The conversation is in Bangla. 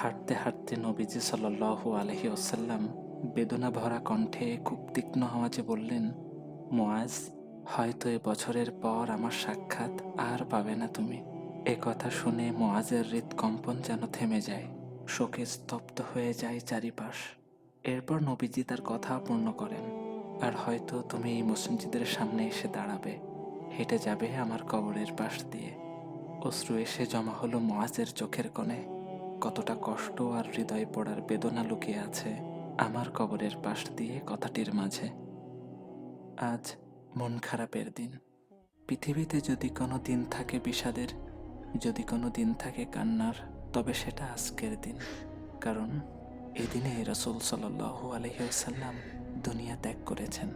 হাঁটতে হাঁটতে নবীজি সাল্লাল্লাহু আলহি ওসাল্লাম বেদনা ভরা কণ্ঠে খুব তীক্ষ্ণ আওয়াজে বললেন মোয়াজ হয়তো এ বছরের পর আমার সাক্ষাৎ আর পাবে না তুমি। এ কথা শুনে মোয়াজের হৃদকম্পন যেন থেমে যায়, শোকে স্তব্ধ হয়ে যায় চারিপাশ। এরপর নবীজি তার কথা পূর্ণ করেন, আর হয়তো তুমি এই মসজিদের সামনে এসে দাঁড়াবে, হেঁটে যাবে আমার কবরের পাশ দিয়ে। অশ্রু এসে জমা হলো মোয়াজের চোখের কোণে। কতটা কষ্ট আর হৃদয় পড়ার বেদনা লুকিয়ে আছে আমার কবরের পাশ দিয়ে কথাটির মাঝে। আজ মন খারাপের দিন। পৃথিবীতে যদি কোনো দিন থাকে বিষাদের, যদি কোনো দিন থাকে কান্নার, তবে সেটা আজকের দিন। কারণ এদিনে রসুল সাল্লাল্লাহু আলহিউসাল্লাম দুনিয়া ত্যাগ করেছেন।